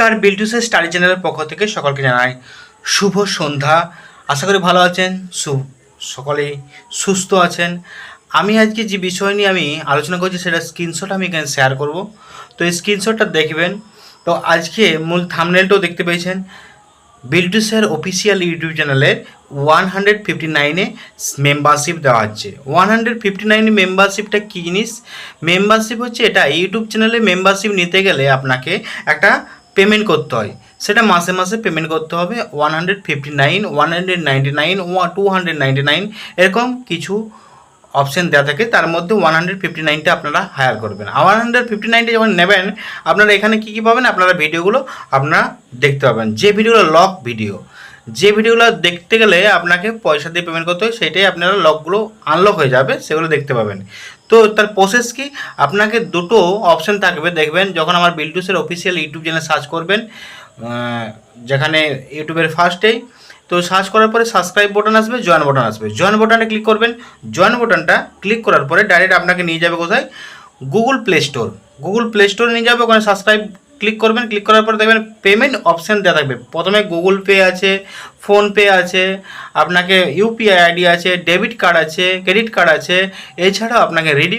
নমস্কার বিল্টুসের স্টাডি চ্যানেলের পক্ষ থেকে সকলকে জানাই শুভ সন্ধ্যা। আশা করি ভালো আছেন, সু, সকলেই সুস্থ আছেন। আমি আজকে যে বিষয় নিয়ে আমি আলোচনা করছি সেটা স্ক্রিনশট আমি এখানে শেয়ার করব। তো এই স্ক্রিনশটটা দেখবেন। তো আজকে মূল থামনেলটাও দেখতে পেয়েছেন। বিল্টুসের অফিসিয়াল ইউটিউব চ্যানেলের ওয়ান হান্ড্রেড ফিফটি নাইনে মেম্বারশিপ দেওয়া হচ্ছে ওয়ান হান্ড্রেড ফিফটি নাইনে মেম্বারশিপটা কী জিনিস? মেম্বারশিপ হচ্ছে এটা, ইউটিউব চ্যানেলে মেম্বারশিপ নিতে গেলে আপনাকে একটা পেমেন্ট করতে হয়। সেটা মাসে মাসে পেমেন্ট করতে হবে। One hundred fifty nine one hundred ninety nine two hundred ninety nine এরকম কিছু অপশান দেওয়া থাকে। তার মধ্যে ওয়ান হান্ড্রেড ফিফটি নাইনটা আপনারা হায়ার করবেন। ওয়ান হান্ড্রেড ফিফটি নাইনটা যখন নেবেন, আপনারা এখানে কী কী পাবেন? আপনারা ভিডিওগুলো আপনারা দেখতে পাবেন। যে ভিডিওগুলো লক ভিডিও যে ভিডিওগুলো দেখতে গেলে আপনাকে পয়সা দিয়ে পেমেন্ট করতে হয়, সেটাই আপনারা লকগুলো আনলক হয়ে যাবে, সেগুলো দেখতে পাবেন। তো তার প্রসেস কি? আপনাকে দুটো অপশন থাকবে, দেখবেন যখন আমার বিল্টুসের অফিসিয়াল ইউটিউব চ্যানেল সার্চ করবেন যেখানে ইউটিউবের ফার্স্টেই তো সার্চ করার পরে সাবস্ক্রাইব বাটন আসবে জয়েন বাটন আসবে। জয়েন বাটনে ক্লিক করবেন জয়েন বাটনটা ক্লিক করার পরে ডাইরেক্ট আপনাকে নিয়ে যাবে কোথায়? Google Play Store Google Play স্টোরে নিয়ে যাবে, ওখানে সাবস্ক্রাইব ক্লিক করবেন ক্লিক করার পর দেখবেন পেমেন্ট অপশান দেওয়া থাকবে। প্রথমে গুগল পে আছে ফোনপে আছে, আপনাকে ইউপিআই আইডি আছে ডেবিট কার্ড আছে ক্রেডিট কার্ড আছে, এছাড়াও আপনাকে রিডিম